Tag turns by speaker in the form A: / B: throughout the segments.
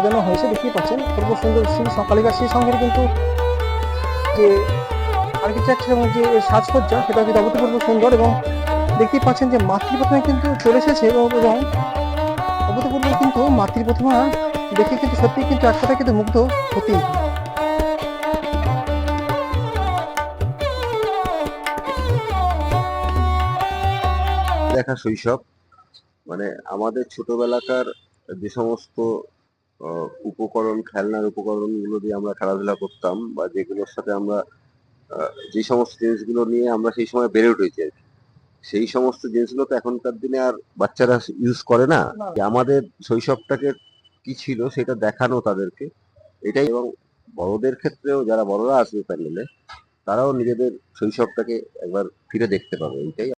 A: সাজানো হয়েছে দেখতেই পাচ্ছেন। পূর্ব সুন্দর শ্রী সকালিকা। শ্রী সঙ্গের কিন্তু যে আর্কিটেকচার এবং যে সাজসজ্জা সেটা কিন্তু অভূতপূর্ব সুন্দর এবং দেখতেই পাচ্ছেন যে মাতৃ প্রতিমা কিন্তু চলে এসেছে এবং অভূতপূর্ব কিন্তু মাতৃ প্রতিমা দেখে কিন্তু সত্যি কিন্তু এক কথায় কিন্তু মুগ্ধ হতেই
B: দেখা শৈশব মানে আমাদের ছোটবেলাকার যে সমস্ত উপকরণ খেলনার উপকরণগুলো দিয়ে আমরা খেলাধুলা করতাম বা যেগুলোর সাথে আমরা যে সমস্ত জিনিসগুলো নিয়ে আমরা সেই সময় বেড়ে উঠেছি আর কি। সেই সমস্ত জিনিসগুলো তো এখনকার দিনে আর বাচ্চারা ইউজ করে না। আমাদের শৈশবটাকে কি ছিল সেটা দেখানো তাদেরকে। এটাই এবং বড়দের ক্ষেত্রেও যারা বড়রা আসবে প্যান্ডেলে তারাও নিজেদের শৈশবটাকে একবার ফিরে দেখতে পাবে। এইটাই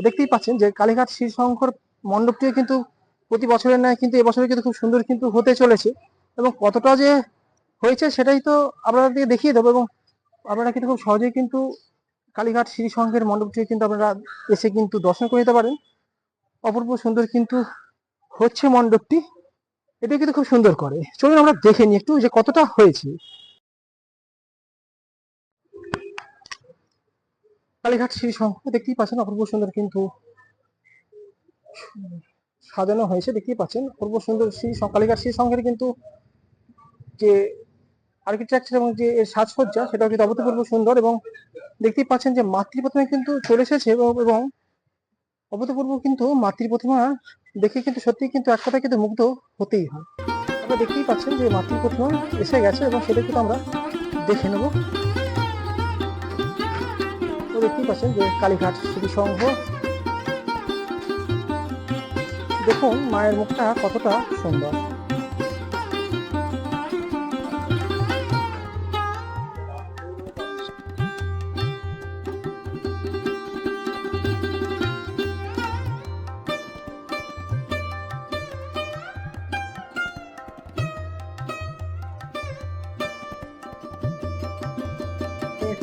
A: দেখতেই পাচ্ছেন যে কালীঘাট শ্রীশঙ্কর মণ্ডপটিও কিন্তু প্রতি বছরের ন্যায় কিন্তু এবছরে কিন্তু খুব সুন্দর কিন্তু হতে চলেছে। এবং কতটা যে হয়েছে সেটাই তো আপনাদেরকে দেখিয়ে দেবো এবং আপনারা কিন্তু খুব সহজেই কিন্তু কালীঘাট শ্রীশঙ্করের মণ্ডপটিও কিন্তু আপনারা এসে কিন্তু দর্শন করে নিতে পারেন। অপূর্ব সুন্দর কিন্তু হচ্ছে মণ্ডপটি। এটা কিন্তু খুব সুন্দর করে। চলুন আমরা দেখে নিই একটু যে কতটা হয়েছে। কালীঘাট শ্রীশঙ্কর দেখতেই পাচ্ছেন, অপূর্ব সুন্দর কিন্তু সাজানো হয়েছে, দেখতেই পাচ্ছেন। অপূর্ব সুন্দর শ্রী কালীঘাট শ্রীশঙ্করের কিন্তু যে আর্কিটেকচার এবং যে এর সাজসজ্জা, সেটাও কিন্তু অভূতপূর্ব সুন্দর এবং দেখতেই পাচ্ছেন যে মাতৃ প্রতিমা কিন্তু চলে এসেছে এবং অভূতপূর্ব কিন্তু মাতৃ প্রতিমা দেখে কিন্তু সত্যি কিন্তু এক কথায় কিন্তু মুগ্ধ হতেই হয়। আপনারা দেখতেই পাচ্ছেন যে মাতৃ প্রতিমা এসে গেছে এবং সেটা কিন্তু আমরা দেখে নেব। দেখতেই পাচ্ছেন যে কালীঘাট শ্রী সংঘ দেখুন মায়ের মুখটা কতটা সুন্দর।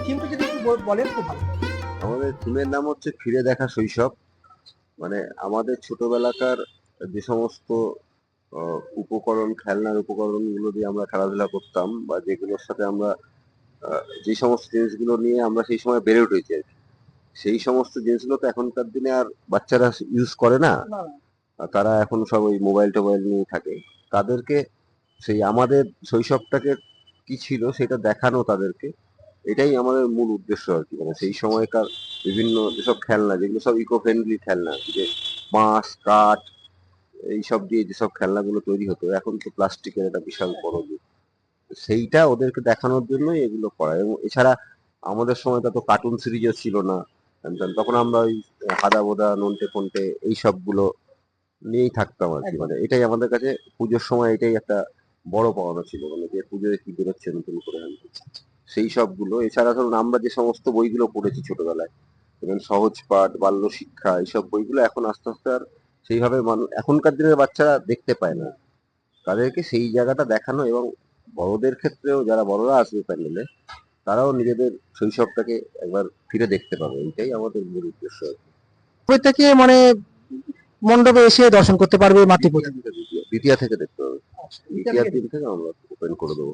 A: থিমটা যদি বলেন খুব ভালো।
B: আমাদের থিমের নাম হচ্ছে ফিরে দেখা শৈশব। মানে আমাদের ছোটবেলাকার যে সমস্ত উপকরণ খেলনার উপকরণগুলো দিয়ে আমরা খেলাধুলা করতাম বা যেগুলোর সাথে আমরা যে সমস্ত জিনিসগুলো নিয়ে আমরা সেই সময় বেড়ে উঠেছি আর সেই সমস্ত জিনিসগুলো তো এখনকার দিনে আর বাচ্চারা ইউজ করে না।
A: না।
B: তারা এখন সব ওই মোবাইল টোবাইল নিয়ে থাকে। তাদেরকে সেই আমাদের শৈশবটাকে কি ছিল সেটা দেখানো তাদেরকে। এটাই আমাদের মূল উদ্দেশ্য আর কি। মানে সেই সময়কার বিভিন্ন যেসব খেলনা যেগুলো সব ইকো ফ্রেন্ডলি খেলনা যে বাঁশ কাঠ এইসব দিয়ে যেসব খেলনাগুলো তৈরি হতো এখন তো প্লাস্টিকের একটা বিশাল বড় দিক সেইটা ওদেরকে দেখানোর জন্যই এগুলো করা। এবং এছাড়া আমাদের সময় তো কার্টুন সিরিজও ছিল না। তখন আমরা ওই হাদা বোদা নন্টে ফন্টে এই সবগুলো নিয়েই থাকতাম আর কি। মানে এটাই আমাদের কাছে পুজোর সময় এটাই একটা বড় পাওনা ছিল। মানে যে পুজোয় কি বেরোচ্ছে নতুন করে। আনতে সেই সবগুলো। এছাড়া ধরুন আমরা যে সমস্ত বইগুলো পড়েছি ছোটবেলায় যেমন সহজ পাঠ বাল্য শিক্ষা এইসব বইগুলো এখন আস্তে আস্তে আর সেইভাবে এখনকার দিনের বাচ্চারা দেখতে পায় না। তাদেরকে সেই জায়গাটা দেখানো এবং বড়দের ক্ষেত্রেও যারা বড়রা আসবে প্যান্ডেলে তারাও নিজেদের শৈশবটাকে একবার ফিরে দেখতে পাবে। এইটাই আমাদের মূল উদ্দেশ্য
A: প্রত্যেকে মানে মণ্ডপে এসে দর্শন করতে পারবে মাতৃ প্রতিমা
B: দ্বিতীয় থেকে- দ্বিতীয় থেকে দেখতে পাবে দ্বিতীয় দিন থেকে আমরা ওপেন করে দেবো।